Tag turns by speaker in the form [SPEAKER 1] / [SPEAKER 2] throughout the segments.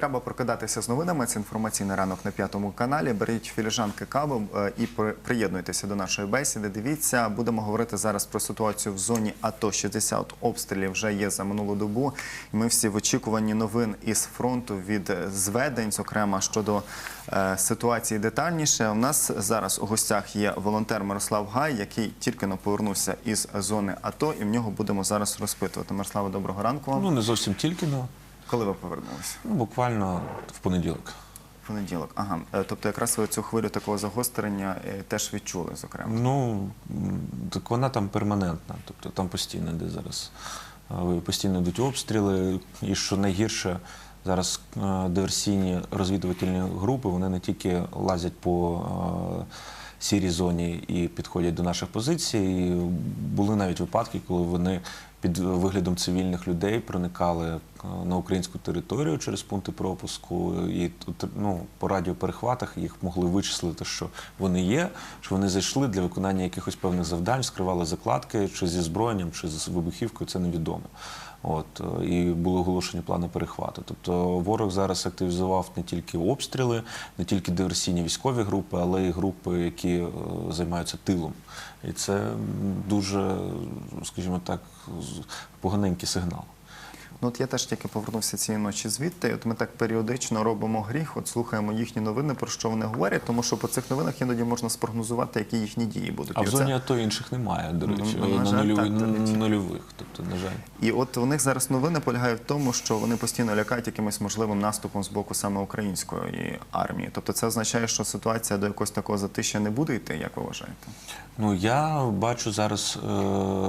[SPEAKER 1] Треба прокидатися з новинами. Це інформаційний ранок на п'ятому каналі. Беріть філіжанки кави е, і при- приєднуйтеся до нашої бесіди. Дивіться, будемо говорити зараз про ситуацію в зоні АТО. 60 обстрілів вже є за минулу добу. Ми всі в очікуванні новин із фронту від е, зведень, зокрема щодо е, ситуації детальніше. У нас зараз у гостях є волонтер Мирослав Гай, який тільки но повернувся із зони АТО, і в нього будемо зараз розпитувати. Мирославе, доброго ранку.
[SPEAKER 2] Ну, не зовсім тільки, але
[SPEAKER 1] Коли ви повернулися?
[SPEAKER 2] ну, буквально в понеділок.
[SPEAKER 1] В Понеділок. Ага. Е, Тобто якраз ви цю хвилю такого загострення е, теж відчули, зокрема.
[SPEAKER 2] Ну, так вона там перманентна, тобто там постійно йде зараз. е, Постійно йдуть обстріли, і що найгірше, зараз диверсійні розвідувальні групи, вони не тільки лазять по сірій зоні і підходять до наших позицій. І були навіть випадки, коли вони під виглядом цивільних людей проникали е, на українську територію через пункти пропуску, і тут, ну, по радіоперехватах їх могли вичислити, що вони є, що вони зайшли для виконання якихось певних завдань, скривали закладки чи зі зброєнням, чи з вибухівкою, це невідомо. От і були оголошені плани перехвату. Тобто ворог зараз активізував не тільки обстріли, не тільки диверсійні військові групи, але й групи, які е, займаються тилом. І це дуже, скажімо так, поганенький сигнал.
[SPEAKER 1] Ну от я теж тільки повернувся цієї ночі звідти. і От ми так періодично робимо гріх, от слухаємо їхні новини, про що вони говорять, тому що по цих новинах іноді можна спрогнозувати, які їхні дії будуть.
[SPEAKER 2] А в зоні АТО інших немає, до
[SPEAKER 1] Ну,
[SPEAKER 2] речі,
[SPEAKER 1] ну, на жаль,
[SPEAKER 2] нульові-
[SPEAKER 1] так, до речі.
[SPEAKER 2] нульових. Тобто, на жаль.
[SPEAKER 1] І от у них зараз новини полягають в тому, що вони постійно лякають якимось можливим наступом з боку саме української армії. Тобто це означає, що ситуація до якогось такого затища не буде йти, як ви вважаєте?
[SPEAKER 2] Ну я бачу зараз,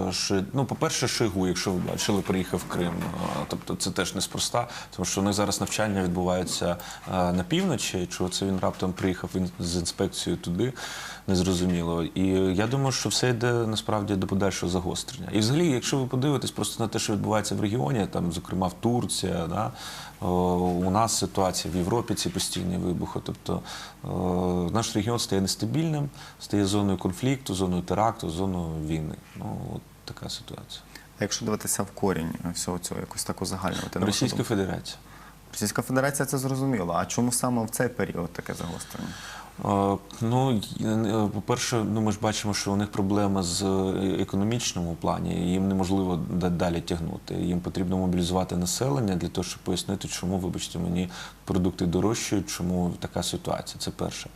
[SPEAKER 2] е, що ну, по-перше, Шойгу, якщо ви бачили, приїхав в Крим. Е, Тобто це теж неспроста, тому що у них зараз навчання відбуваються е, на півночі. Чого це він раптом приїхав з інспекцією туди, незрозуміло. І я думаю, що все йде насправді до подальшого загострення. І взагалі, якщо ви подивитесь просто на те, що відбувається в регіоні, там, зокрема в Турція, да, у нас ситуація в Європі ці постійні вибухи. Тобто наш регіон стає нестабільним, стає зоною конфлікту, зоною теракту, зоною війни. Ну от така ситуація.
[SPEAKER 1] Якщо дивитися в корінь всього цього, якось так узагальнювати,
[SPEAKER 2] Російська? Федерація.
[SPEAKER 1] Російська Федерація це зрозуміло. А чому саме в цей період таке загострення?
[SPEAKER 2] Ну, е, по-перше, ну ми ж бачимо, що у них проблема з е, економічному плані. Їм неможливо далі тягнути. Їм потрібно мобілізувати населення для того, щоб пояснити, чому, вибачте мені, продукти дорожчають, чому така ситуація. Це перше.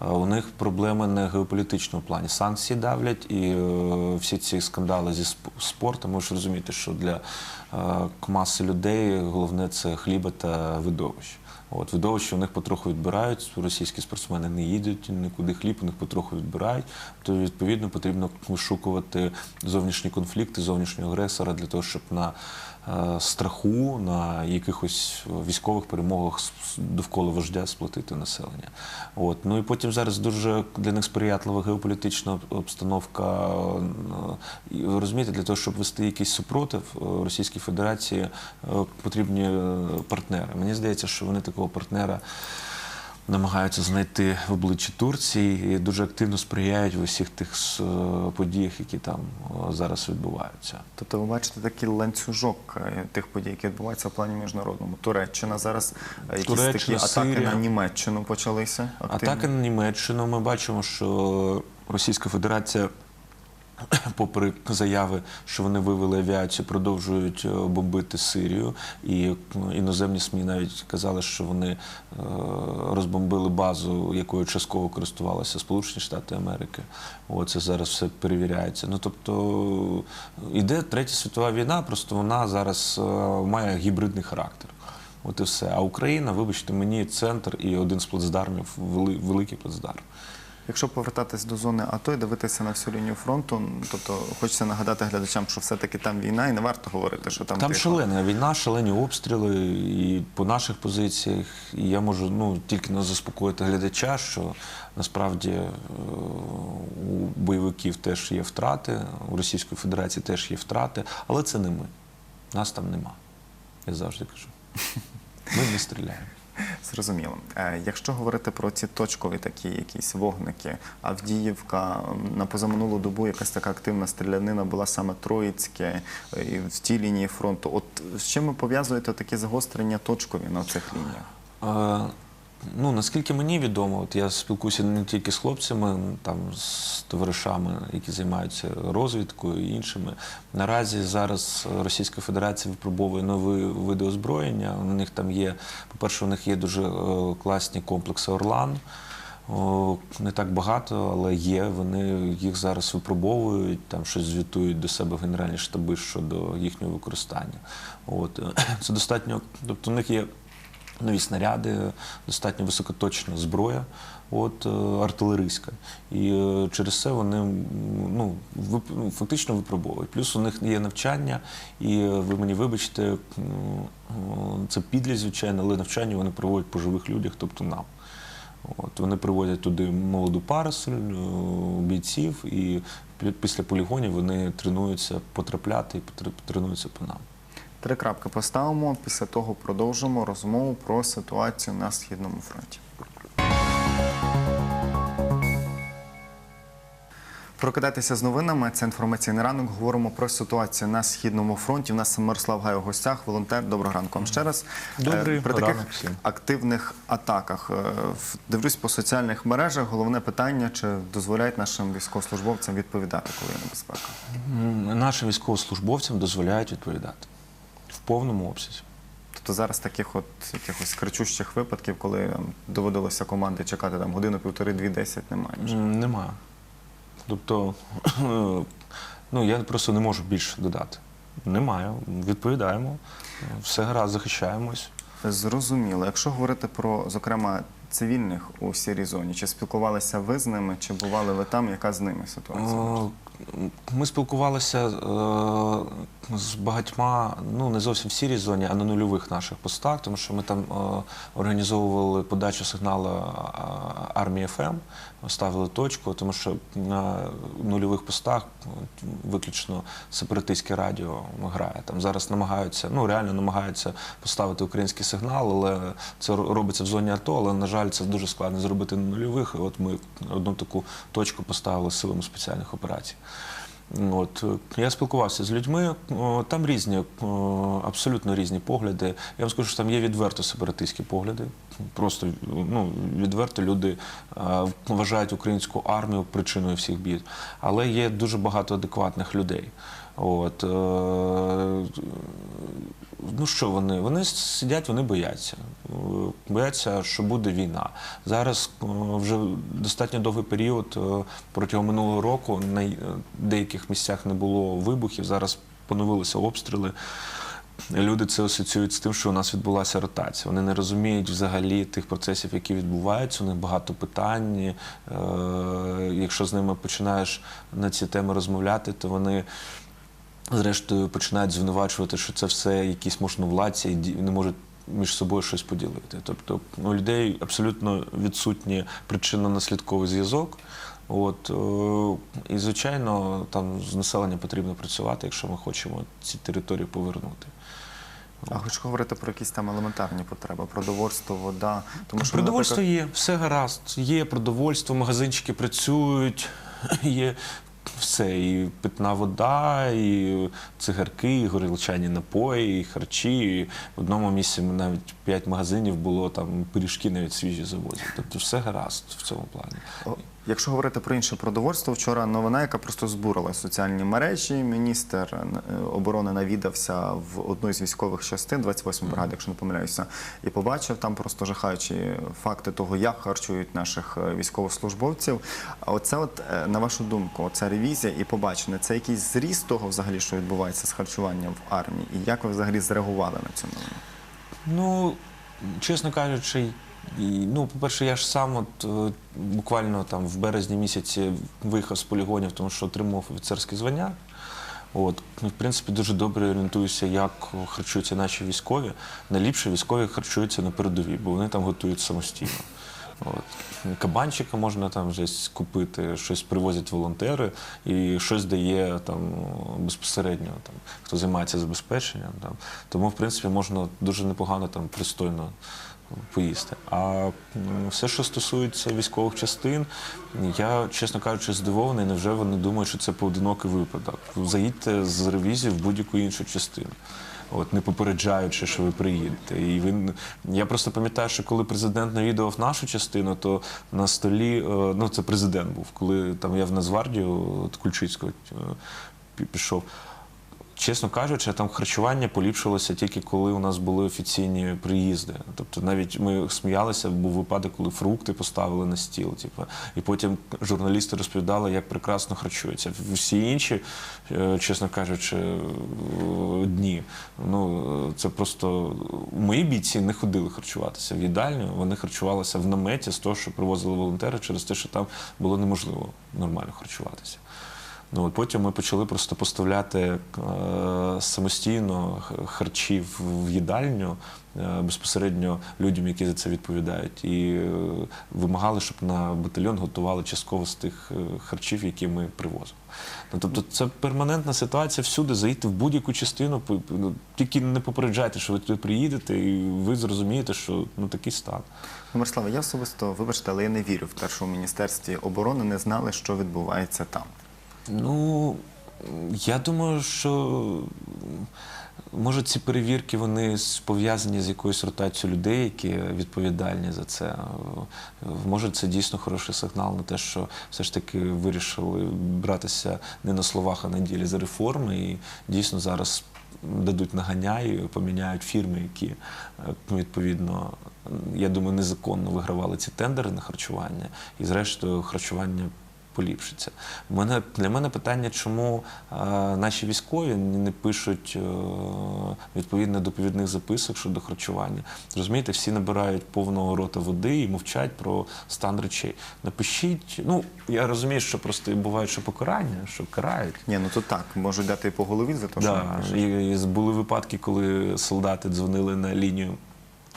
[SPEAKER 2] У них проблеми на геополітичному плані. Санкції давлять і е, всі ці скандали зі спортом. Ви ж розумієте, що для маси людей головне це хліба та видовище. От видовище у них потроху відбирають. Російські спортсмени не їдуть нікуди хліб, у них потроху відбирають. То відповідно потрібно вишукувати зовнішні конфлікти, зовнішнього агресора для того, щоб на страху, на якихось військових перемогах довкола вождя сплатити населення. От ну і потім зараз дуже для них сприятлива геополітична обстановка. е, розумієте, для того, щоб вести якийсь супротив е, Російській Федерації, е, потрібні е, партнери. Мені здається, що вони такого партнера намагаються знайти в обличчі Турції і дуже активно сприяють в усіх тих е, подіях, які там е, зараз відбуваються.
[SPEAKER 1] Тобто ви бачите такий ланцюжок е, тих подій, які відбуваються в плані міжнародному. Туреччина зараз якісь
[SPEAKER 2] Туреччина,
[SPEAKER 1] такі атаки
[SPEAKER 2] Сирія.
[SPEAKER 1] на Німеччину почалися. активні.
[SPEAKER 2] Атаки на Німеччину. Ми бачимо, що Російська Федерація, попри заяви, що вони вивели авіацію, продовжують е, бомбити Сирію. І ну, іноземні СМІ навіть казали, що вони е, розбомбили базу, якою частково користувалися Сполучені Штати Америки. Оце зараз все перевіряється. Ну тобто іде третя світова війна, просто вона зараз е, має гібридний характер. От і все. А Україна, вибачте, мені центр і один з плацдармів, великий плацдарм.
[SPEAKER 1] Якщо повертатись до зони АТО і дивитися на всю лінію фронту, тобто хочеться нагадати глядачам, що все-таки там війна, і не варто говорити, що там
[SPEAKER 2] Там
[SPEAKER 1] тихо.
[SPEAKER 2] шалена війна, шалені обстріли і по наших позиціях. І я можу ну, тільки не заспокоїти глядача, що насправді е, у бойовиків теж є втрати, у Російської Федерації теж є втрати, але це не ми. Нас там нема. Я завжди кажу. Ми не стріляємо.
[SPEAKER 1] Зрозуміло. Е, Якщо говорити про ці точкові такі якісь вогники, Авдіївка на позаминулу добу якась така активна стрілянина була саме Троїцьке е, в тій лінії фронту. От з чим ви пов'язуєте такі загострення точкові на цих лініях?
[SPEAKER 2] Е, Ну, наскільки мені відомо, от я спілкуюся не тільки з хлопцями, там з товаришами, які займаються розвідкою і іншими. Наразі зараз Російська Федерація випробовує нові види озброєння. У них там є, по-перше, у них є дуже е, класні комплекси Орлан. Не так багато, але є. Вони їх зараз випробовують, там щось звітують до себе генеральні штаби щодо їхнього використання. От це достатньо. Тобто, у них є нові снаряди, достатньо високоточна зброя, от, е, артилерійська. І е, через це вони ну, ну, фактично випробовують. Плюс у них є навчання, і е, ви мені вибачте, це підлі, звичайно, але навчання вони проводять по живих людях, тобто нам. От, вони приводять туди молоду пару бійців, і після полігонів вони тренуються потрапляти і тренуються по нам.
[SPEAKER 1] Три крапки поставимо. Після того продовжимо розмову про ситуацію на східному фронті. Прокидайтеся з новинами. Це інформаційний ранок. Говоримо про ситуацію на східному фронті. У нас Мирослав Гай у гостях, волонтер. Доброго ранку вам ще раз.
[SPEAKER 2] Добрий
[SPEAKER 1] Е, При таких
[SPEAKER 2] ранок всім.
[SPEAKER 1] активних атаках е, дивлюсь по соціальних мережах. Головне питання: чи дозволяють нашим військовослужбовцям відповідати, коли є небезпека?
[SPEAKER 2] Нашим військовослужбовцям дозволяють відповідати повному обсязі.
[SPEAKER 1] Тобто зараз таких от якихось кричущих випадків, коли там, доводилося команди чекати там годину, півтори, дві, десять, немає. вже.
[SPEAKER 2] М, Немає. Тобто, ну я просто не можу більше додати. Немає. Відповідаємо. Все гаразд, захищаємось.
[SPEAKER 1] Зрозуміло. Якщо говорити про, зокрема, цивільних у сірій зоні, чи спілкувалися ви з ними, чи бували ви там, яка з ними ситуація?
[SPEAKER 2] Е, Ми спілкувалися е, з багатьма, ну не зовсім в сірій зоні, а на нульових наших постах, тому що ми там е, організовували подачу сигналу е, армії ФМ, ставили точку, тому що на нульових постах виключно сепаратистське радіо грає. Там зараз намагаються, ну реально намагаються поставити український сигнал, але це робиться в зоні АТО, але на жаль, це дуже складно зробити на нульових. І от ми одну таку точку поставили силами спеціальних операцій. От я спілкувався з людьми. Там різні, абсолютно різні погляди. Я вам скажу, що там є відверто сепаратистські погляди. Просто ну, відверто люди е, вважають українську армію причиною всіх бід. Але є дуже багато адекватних людей. От, е, ну що вони? Вони сидять, вони бояться. Е, Бояться, що буде війна. Зараз е, вже достатньо довгий період е, протягом минулого року на деяких місцях не було вибухів. Зараз поновилися обстріли. Люди це асоціюють з тим, що у нас відбулася ротація. Вони не розуміють взагалі тих процесів, які відбуваються. У них багато питань. Якщо з ними починаєш на ці теми розмовляти, то вони зрештою починають звинувачувати, що це все якісь можновладці і не можуть між собою щось поділити. Тобто у людей абсолютно відсутній причинно-наслідковий зв'язок. От, е, і, звичайно, там з населенням потрібно працювати, якщо ми хочемо ці території повернути.
[SPEAKER 1] А хочу говорити про якісь там елементарні потреби, продовольство, вода. Тому що,
[SPEAKER 2] Продовольство
[SPEAKER 1] наприклад,
[SPEAKER 2] є, все гаразд. Є продовольство, магазинчики працюють, є все, і питна вода, і цигарки, і горілчані напої, і харчі. І в одному місці навіть п'ять магазинів було, там пиріжки навіть свіжі завозять. Тобто все гаразд в цьому плані.
[SPEAKER 1] Якщо говорити про інше продовольство, вчора новина, яка просто збурила соціальні мережі. Міністр е, оборони навідався в одну із військових частин, 28 бригади, якщо не помиляюся, і побачив там просто жахаючі факти того, як харчують наших е, військовослужбовців. Оце, от е, на вашу думку, оця ревізія і побачення, це якийсь зріст того, взагалі, що відбувається з харчуванням в армії, і як ви взагалі зреагували на цю новину?
[SPEAKER 2] Ну, чесно кажучи, ну, по-перше, я ж сам от, е, буквально там в березні місяці виїхав з полігонів, тому що отримав офіцерське звання. От, ну, в принципі, дуже добре орієнтуюся, як харчуються наші військові. Найліпше військові харчуються на передовій, бо вони там готують самостійно. От. Кабанчика можна там вже купити, щось привозять волонтери і щось дає там безпосередньо, там, хто займається забезпеченням. Там. Тому, в принципі, можна дуже непогано там пристойно поїсти. А все, що стосується військових частин, я, чесно кажучи, здивований, невже вони думають, що це поодинокий випадок. Заїдьте з ревізії в будь-яку іншу частину. От не попереджаючи, що ви приїдете. І він я просто пам'ятаю, що коли президент навідував нашу частину, то на столі, е, ну це президент був, коли там я в Нацгвардію от Кульчицького е, пішов. Чесно кажучи, там харчування поліпшилося тільки коли у нас були офіційні приїзди. Тобто навіть ми сміялися, був випадок, коли фрукти поставили на стіл. Типу, і потім журналісти розповідали, як прекрасно харчуються. Всі інші, е, чесно кажучи, е, дні. Ну це просто мої бійці не ходили харчуватися в їдальню. Вони харчувалися в наметі з того, що привозили волонтери, через те, що там було неможливо нормально харчуватися. Ну, от потім ми почали просто поставляти е, самостійно харчі в, їдальню е, безпосередньо людям, які за це відповідають, і е, вимагали, щоб на батальйон готували частково з тих е, харчів, які ми привозимо. Ну, тобто це перманентна ситуація всюди. Заїдьте в будь-яку частину, ну, тільки не попереджайте, що ви туди приїдете, і ви зрозумієте, що ну такий стан.
[SPEAKER 1] Ну, Мирослава, я особисто, вибачте, але я не вірю в те, що в Міністерстві оборони не знали, що відбувається там.
[SPEAKER 2] Ну, я думаю, що може ці перевірки вони пов'язані з якоюсь ротацією людей, які відповідальні за це. Може, це дійсно хороший сигнал на те, що все ж таки вирішили братися не на словах, а на ділі за реформи. І дійсно зараз дадуть наганяй, поміняють фірми, які е, відповідно, я думаю, незаконно вигравали ці тендери на харчування, і зрештою харчування поліпшиться. Мене для мене питання, чому е, наші військові не пишуть е, відповідно доповідних записок щодо харчування. Розумієте, всі набирають повного рота води і мовчать про стан речей. Напишіть, ну я розумію, що просто бувають що покарання, що карають.
[SPEAKER 1] Ні, ну то так, можуть дати і по голові за те,
[SPEAKER 2] Да,
[SPEAKER 1] пишуть.
[SPEAKER 2] і, і були випадки, коли солдати дзвонили на лінію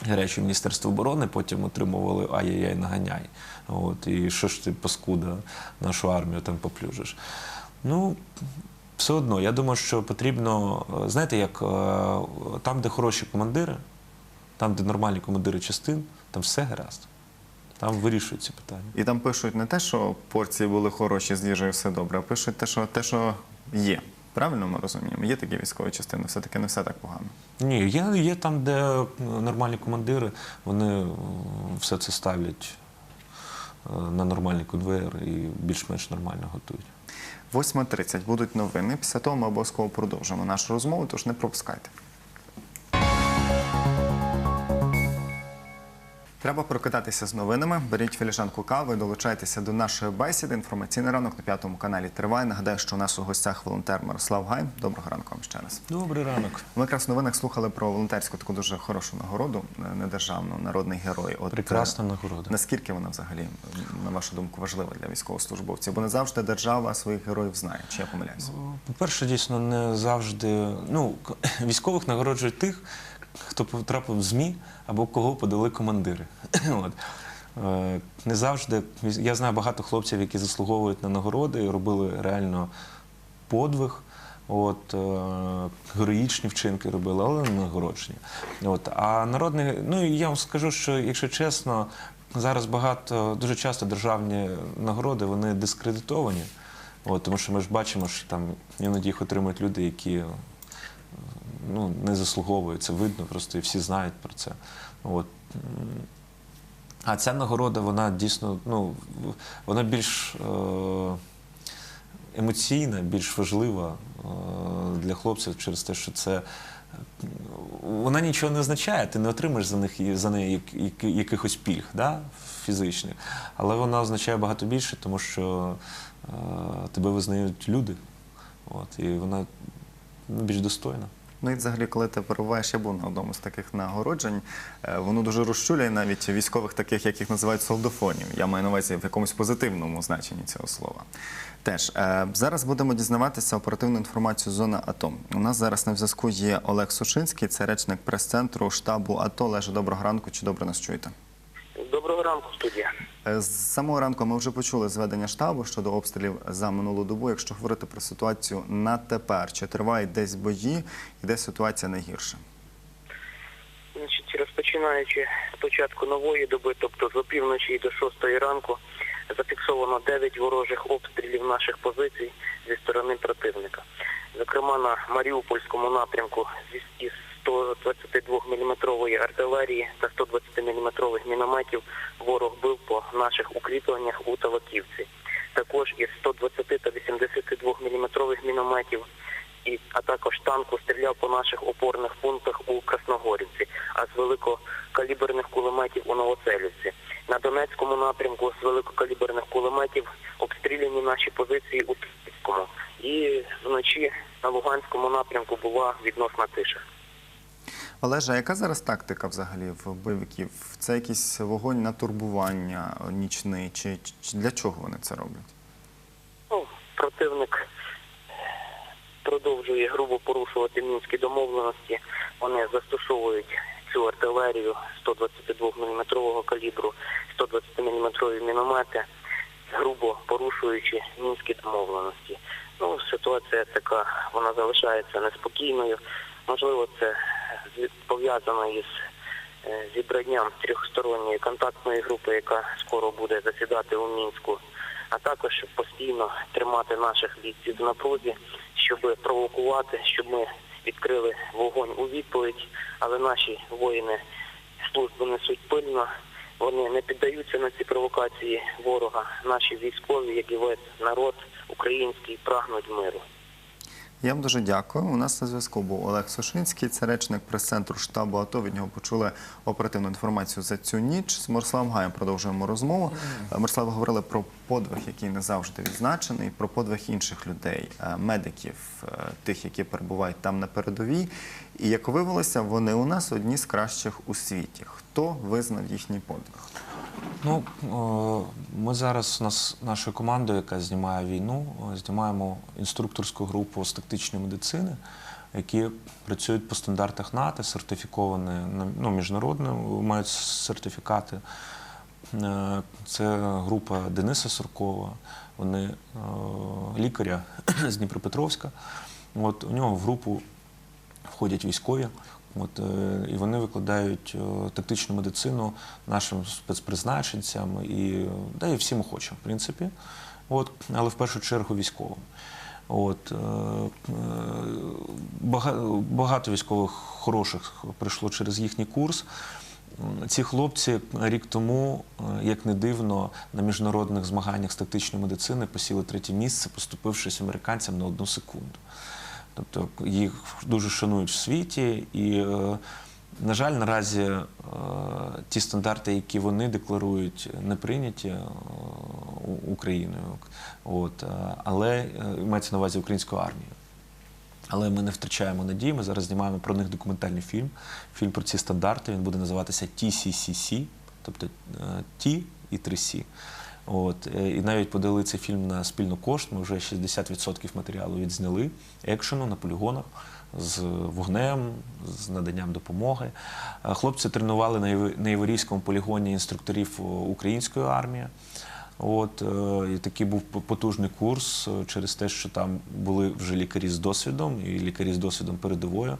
[SPEAKER 2] гарячого міністерства оборони, потім отримували ай-яй-яй наганяй. От, і що ж ти, паскуда, нашу армію там поплюжиш. Ну, все одно, я думаю, що потрібно, е, знаєте, як е, там, де хороші командири, там, де нормальні командири частин, там все гаразд. Там вирішуються питання.
[SPEAKER 1] І там пишуть не те, що порції були хороші, з їжею все добре, а пишуть те, що те, що є. Правильно ми розуміємо? Є такі військові частини, все-таки не все так погано.
[SPEAKER 2] Ні, є, є там, де нормальні командири, вони все це ставлять на нормальний конвейер і більш-менш нормально готують.
[SPEAKER 1] 8.30 будуть новини. Після того ми обов'язково продовжимо нашу розмову, тож не пропускайте. Треба прокидатися з новинами. Беріть філіжанку кави, долучайтеся до нашої бесіди. Інформаційний ранок на п'ятому каналі триває. Нагадаю, що у нас у гостях волонтер Мирослав Гай. Доброго ранку вам ще раз.
[SPEAKER 2] Добрий ранок.
[SPEAKER 1] Ми якраз в новинах слухали про волонтерську таку дуже хорошу нагороду, е, недержавну, народний герой. От,
[SPEAKER 2] Прекрасна
[SPEAKER 1] е,
[SPEAKER 2] нагорода.
[SPEAKER 1] Наскільки вона взагалі, на вашу думку, важлива для військовослужбовців? Бо не завжди держава своїх героїв знає. Чи я помиляюся?
[SPEAKER 2] По-перше, дійсно, не завжди. Ну, військових нагороджують тих, хто потрапив в ЗМІ або кого подали командири. От. Е, Не завжди. Я знаю багато хлопців, які заслуговують на нагороди і робили реально подвиг. От, е, героїчні вчинки робили, але не нагородження. От, а народний, ну і я вам скажу, що якщо чесно, зараз багато, дуже часто державні нагороди вони дискредитовані. От, тому що ми ж бачимо, що там іноді їх отримують люди, які ну, не заслуговують. Це видно, просто і всі знають про це. От. А ця нагорода, вона дійсно ну, вона більш е, емоційна, більш важлива е, для хлопців через те, що це. Вона нічого не означає, ти не отримаєш за них за неї як- як- якихось пільг да, фізичних. Але вона означає багато більше, тому що е, тебе визнають люди. От, і вона ну, більш достойна.
[SPEAKER 1] Ну і взагалі, коли ти перебуваєш, я був на одному з таких нагороджень. е, Воно дуже розчуляє навіть військових, таких, як їх називають солдафонів. Я маю на увазі в якомусь позитивному значенні цього слова. Теж е, зараз будемо дізнаватися оперативну інформацію з зони АТО. У нас зараз на зв'язку є Олег Сушинський, це речник прес-центру штабу АТО. Олеже, доброго ранку чи добре нас чуєте?
[SPEAKER 3] Доброго ранку, студія.
[SPEAKER 1] Е, З самого ранку ми вже почули зведення штабу щодо обстрілів за минулу добу. Якщо говорити про ситуацію на тепер, чи тривають десь бої, і де ситуація найгірша?
[SPEAKER 3] Значить, розпочинаючи з початку нової доби, тобто з опівночі до 6 ранку, зафіксовано 9 ворожих обстрілів наших позицій зі сторони противника. Зокрема, на Маріупольському напрямку із 122 мм артилерії та 120 мм мінометів ворог бив по наших укріпленнях у Талаківці. Також із 120 та 82 мм мінометів і, а також танку стріляв по наших опорних пунктах у Красногорівці, а з великокаліберних кулеметів у Новоселівці. На Донецькому напрямку з великокаліберних кулеметів обстріляні наші позиції у Тихівському. І вночі на Луганському напрямку була відносна тиша.
[SPEAKER 1] Олеже, а яка зараз тактика взагалі в бойовиків? Це якийсь вогонь на турбування нічний, чи, чи для чого вони це роблять?
[SPEAKER 3] Ну, противник продовжує грубо порушувати мінські домовленості. Вони застосовують цю артилерію 122 мм калібру, 120 мм міномети, грубо порушуючи мінські домовленості. Ну, ситуація така, вона залишається неспокійною. Можливо, це пов'язано із е, зібранням трьохсторонньої контактної групи, яка скоро буде засідати у Мінську, а також постійно тримати наших бійців в напрузі, щоб провокувати, щоб ми відкрили вогонь у відповідь, але наші воїни службу несуть пильно. Вони не піддаються на ці провокації ворога. Наші військові, як і весь народ український, прагнуть миру.
[SPEAKER 1] Я вам дуже дякую. У нас на зв'язку був Олег Сушинський, це речник прес-центру штабу АТО. Від нього почули оперативну інформацію за цю ніч. З Мирославом Гаєм продовжуємо розмову. Е, Мирослав, говорили про подвиг, який не завжди відзначений, про подвиг інших людей, е, медиків, е, тих, які перебувають там на передовій. І як виявилося, вони у нас одні з кращих у світі. Хто визнав їхній подвиг?
[SPEAKER 2] Ну, ми зараз нас нашою командою, яка знімає війну, знімаємо інструкторську групу з тактичної медицини, які працюють по стандартах НАТО, сертифіковані ну, міжнародно, мають сертифікати. Е, Це група Дениса Суркова, вони лікаря з Дніпропетровська. От у нього в групу входять військові. От, е, і вони викладають е, тактичну медицину нашим спецпризначенцям і, да, і всім охочим, в принципі. От, але в першу чергу військовим. От, е, багато військових хороших прийшло через їхній курс. Ці хлопці рік тому, як не дивно, на міжнародних змаганнях з тактичної медицини посіли третє місце, поступившись американцям на одну секунду. Тобто їх дуже шанують в світі, і, е, на жаль, наразі е, ті стандарти, які вони декларують, не прийняті е, Україною. От, але мається на увазі українською армією. Але ми не втрачаємо надії. Ми зараз знімаємо про них документальний фільм. Фільм про ці стандарти. Він буде називатися TCCC, тобто T і 3C. От, е, і навіть подали цей фільм на спільну кошт. Ми вже 60% матеріалу відзняли екшену на полігонах з вогнем, з наданням допомоги. Е, Хлопці тренували на Єврійському полігоні інструкторів е, української армії. От е, і такий був потужний курс е, через те, що там були вже лікарі з досвідом і лікарі з досвідом передовою.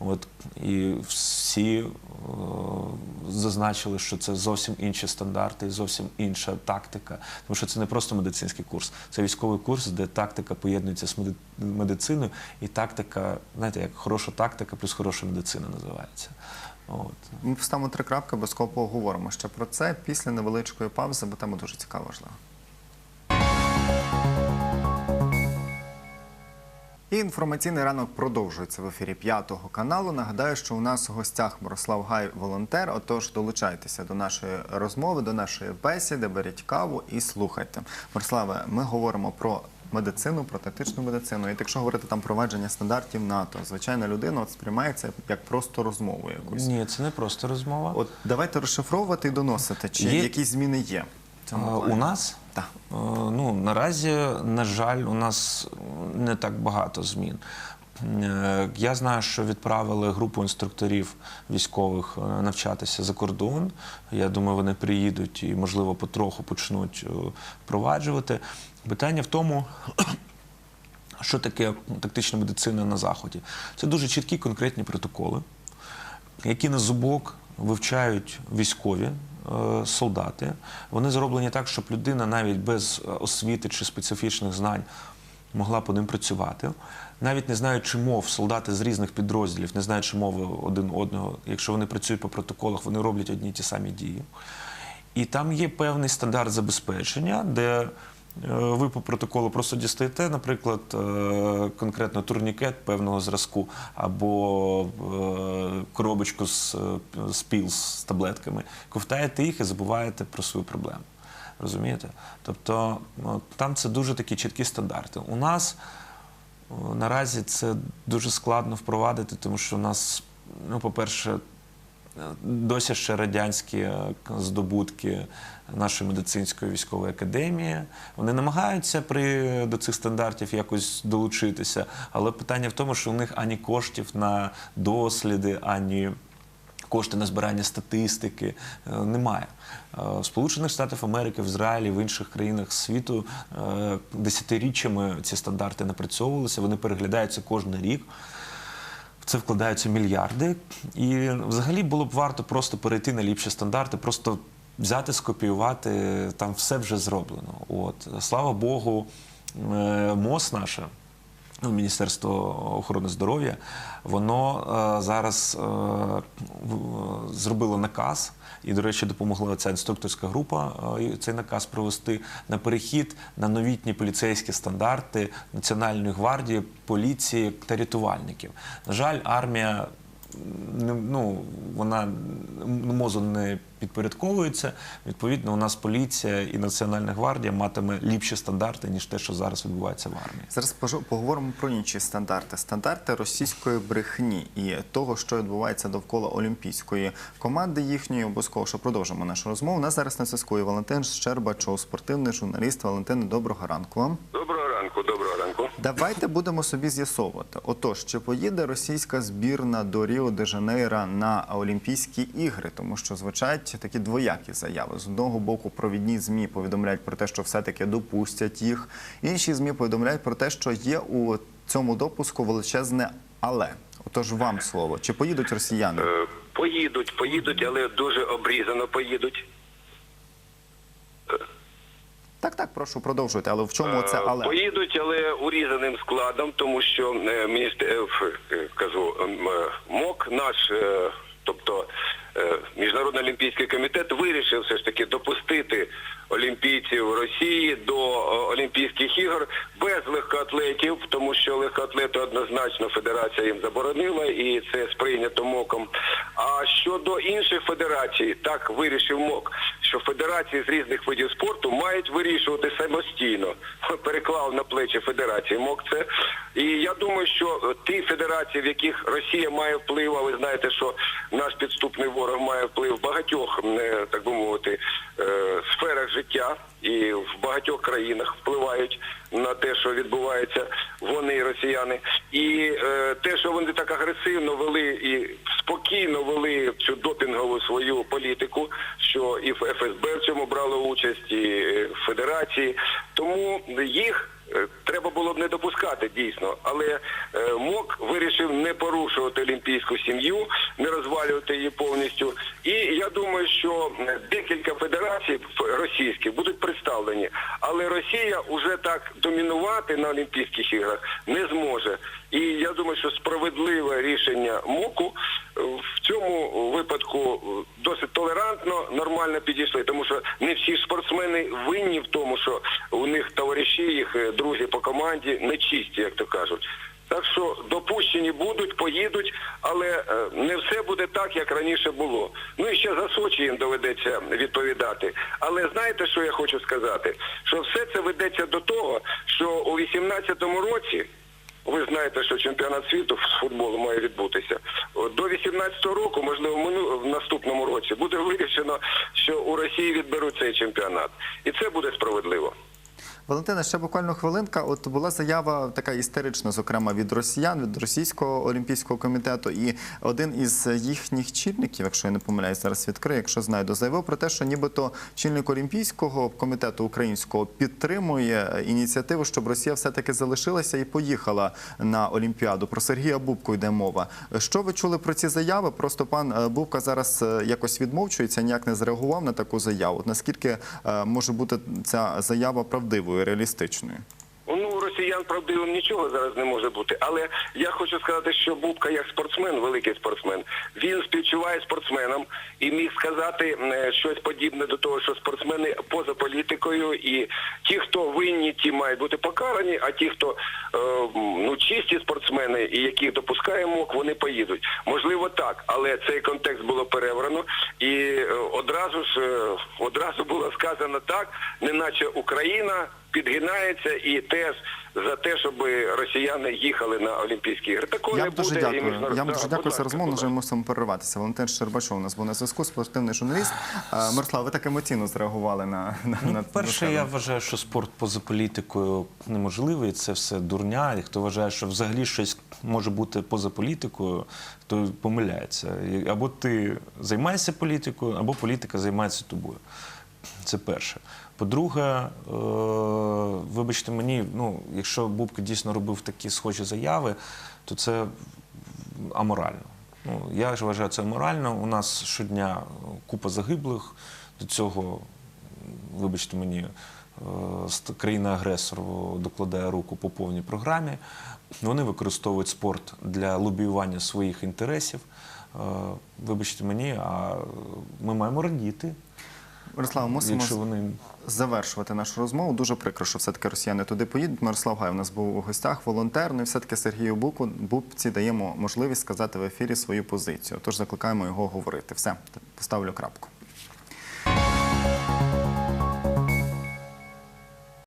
[SPEAKER 2] От і всі е, зазначили, що це зовсім інші стандарти, зовсім інша тактика. Тому що це не просто медицинський курс, це військовий курс, де тактика поєднується з медициною, і тактика, знаєте, як хороша тактика плюс хороша медицина називається. От.
[SPEAKER 1] Ми поставимо три крапки, обов'язково поговоримо ще про це після невеличкої паузи, бо тема дуже цікава важлива. І інформаційний ранок продовжується в ефірі п'ятого каналу. Нагадаю, що у нас у гостях Мирослав Гай, волонтер. Отож, долучайтеся до нашої розмови, до нашої бесіди, беріть каву і слухайте. Мирославе, ми говоримо про медицину, про тактичну медицину. І якщо говорити там про введення стандартів НАТО, звичайна людина от сприймається як просто розмову якусь.
[SPEAKER 2] Ні, це не просто розмова.
[SPEAKER 1] От давайте розшифровувати і доносити, чи
[SPEAKER 2] Є-
[SPEAKER 1] якісь зміни є.
[SPEAKER 2] У нас
[SPEAKER 1] Так.
[SPEAKER 2] Е, ну наразі, на жаль, у нас не так багато змін. Е, Я знаю, що відправили групу інструкторів військових е, навчатися за кордон. Я думаю, вони приїдуть і, можливо, потроху почнуть впроваджувати. Питання в тому, що таке тактична медицина на Заході. Це дуже чіткі конкретні протоколи, які на зубок вивчають військові е, солдати. Вони зроблені так, щоб людина навіть без е, освіти чи специфічних знань могла по ним працювати. Навіть не знаючи мов, солдати з різних підрозділів, не знаючи мови один одного, якщо вони працюють по протоколах, вони роблять одні й ті самі дії. І там є певний стандарт забезпечення, де ви по протоколу просто дістаєте, наприклад, е, конкретно турнікет певного зразку або е, коробочку з, е, піл з таблетками, ковтаєте їх і забуваєте про свою проблему. Розумієте? Тобто там це дуже такі чіткі стандарти. У нас наразі це дуже складно впровадити, тому що у нас, ну, по-перше, е, досі ще радянські е, здобутки нашої медицинської військової академії. Вони намагаються при, до цих стандартів якось долучитися, але питання в тому, що у них ані коштів на досліди, ані кошти на збирання статистики е, немає. Е, В Сполучених Штатах Америки, в Ізраїлі, в інших країнах світу десятиріччями ці стандарти напрацьовувалися, вони переглядаються кожен рік. Це вкладаються мільярди. І взагалі було б варто просто перейти на ліпші стандарти, просто взяти, скопіювати, там все вже зроблено. От. Слава Богу, е, МОЗ наше, ну, Міністерство охорони здоров'я, воно е, зараз е, зробило наказ, і, до речі, допомогла ця інструкторська група е, цей наказ провести на перехід на новітні поліцейські стандарти Національної гвардії, поліції та рятувальників. На жаль, армія ну, вона мозу не підпорядковується. Відповідно, у нас поліція і Національна гвардія матиме ліпші стандарти, ніж те, що зараз відбувається в армії.
[SPEAKER 1] Зараз поговоримо про інші стандарти. Стандарти російської брехні і того, що відбувається довкола олімпійської команди їхньої. Обов'язково що продовжимо нашу розмову. У нас зараз на зв'язку є Валентин Щербачов, спортивний журналіст. Валентин, доброго ранку вам.
[SPEAKER 4] Доброго ранку, доброго ранку.
[SPEAKER 1] Давайте будемо собі з'ясовувати. Отож, чи поїде російська збірна до Ріо де Жанейра на Олімпійські ігри, тому що звучать такі двоякі заяви. З одного боку, провідні змі повідомляють про те, що все-таки допустять їх. Інші змі повідомляють про те, що є у цьому допуску величезне але. Отож, вам слово. Чи поїдуть росіяни?
[SPEAKER 4] Е, Поїдуть, поїдуть, але дуже обрізано поїдуть.
[SPEAKER 1] Так, так, прошу продовжуйте. Але в чому це
[SPEAKER 4] Е,
[SPEAKER 1] але?
[SPEAKER 4] Поїдуть, але урізаним складом, тому що е, міністр... е, кажу, МОК наш, тобто Міжнародний олімпійський комітет вирішив все ж таки допустити олімпійців Росії до Олімпійських ігор без легкоатлетів, тому що легкоатлети однозначно федерація їм заборонила і це сприйнято МОКом. А щодо інших федерацій, так вирішив МОК, що федерації з різних видів спорту мають вирішувати самостійно. Переклав на плечі федерації МОК це. І я думаю, що ті федерації, в яких Росія має вплив, а ви знаєте, що наш підступний ворог має вплив в багатьох, е, так би мовити, е, сферах життя і в багатьох країнах впливають на те, що відбувається вони, росіяни. І е, те, що вони так агресивно вели і спокійно вели цю допінгову свою політику, що і в ФСБ в цьому брало участь, і е, Федерації. Тому їх треба було б не допускати дійсно. Але е, МОК вирішив не порушувати олімпійську сім'ю, не розвалювати її повністю. І я думаю, що е, декілька федерацій російських будуть представлені, але Росія уже так домінувати на Олімпійських іграх не зможе. І я думаю, що справедливе рішення МОКу е, в цьому випадку е, досить толерантно, нормально підійшли, тому що не всі спортсмени винні в тому, що у них товариші, їх е, друзі по команді нечисті, як то кажуть. Так що допущені будуть, поїдуть, але е, не все буде так, як раніше було. Ну і ще за Сочі їм доведеться відповідати. Але знаєте, що я хочу сказати? Що все це ведеться до того, що у 18-му році ви знаєте, що чемпіонат світу з футболу має відбутися. До 18-го року, можливо, в наступному році буде вирішено, що у Росії відберуть цей чемпіонат. І це буде справедливо.
[SPEAKER 1] Валентина, ще буквально хвилинка. От була заява така істерична, зокрема від росіян, від російського олімпійського комітету. І один із їхніх чільників, якщо я не помиляюсь, зараз відкрию, якщо знайду, заявив про те, що нібито чільник олімпійського комітету українського підтримує ініціативу, щоб Росія все-таки залишилася і поїхала на Олімпіаду. Про Сергія Бубку йде мова. Що ви чули про ці заяви? Просто пан е, Бубка зараз е, якось відмовчується, ніяк не зреагував на таку заяву. Наскільки е, може бути ця заява правдивою, реалістичною?
[SPEAKER 4] Ну, росіян правдивим нічого зараз не може бути. Але я хочу сказати, що Бубка як спортсмен, великий спортсмен, він співчуває спортсменам і міг сказати щось подібне до того, що спортсмени поза політикою, і ті, хто винні, ті мають бути покарані, а ті, хто е, ну чисті спортсмени і яких допускає МОК, вони поїдуть. Можливо, так, але цей контекст було переврано, і е, одразу ж е, одразу було сказано так, неначе Україна підгинається і теж за те, щоб росіяни їхали на Олімпійські ігри. Такого
[SPEAKER 1] Я
[SPEAKER 4] не буде. і
[SPEAKER 1] дякую.
[SPEAKER 4] міжнарод-
[SPEAKER 1] Я вам дуже дякую за розмову. На жаль, мусимо перерватися. Валентин Щербачов у нас був на зв'язку, спортивний журналіст. Мирослав, ви так емоційно зреагували на, на, на
[SPEAKER 2] Ну, перше,
[SPEAKER 1] на
[SPEAKER 2] я вважаю, що спорт поза політикою неможливий. Це все дурня. І хто вважає, що взагалі щось може бути поза політикою, то помиляється. Або ти займаєшся політикою, або політика займається тобою. Це перше. По-друге, е, вибачте мені, ну, якщо Бубка дійсно робив такі схожі заяви, то це аморально. Ну, я ж вважаю це аморально. У нас щодня купа загиблих. До цього, вибачте мені, е, країна-агресор докладає руку по повній програмі. Вони використовують спорт для лобіювання своїх інтересів. Е, Вибачте мені, а ми маємо радіти,
[SPEAKER 1] Мирослав, мусимо
[SPEAKER 2] якщо вони
[SPEAKER 1] завершувати нашу розмову. Дуже прикро, що все-таки росіяни туди поїдуть. Мирослав Гай у нас був у гостях, волонтер. Ну і все-таки Сергію Буку Бубці даємо можливість сказати в ефірі свою позицію. Тож закликаємо його говорити. Все, поставлю крапку.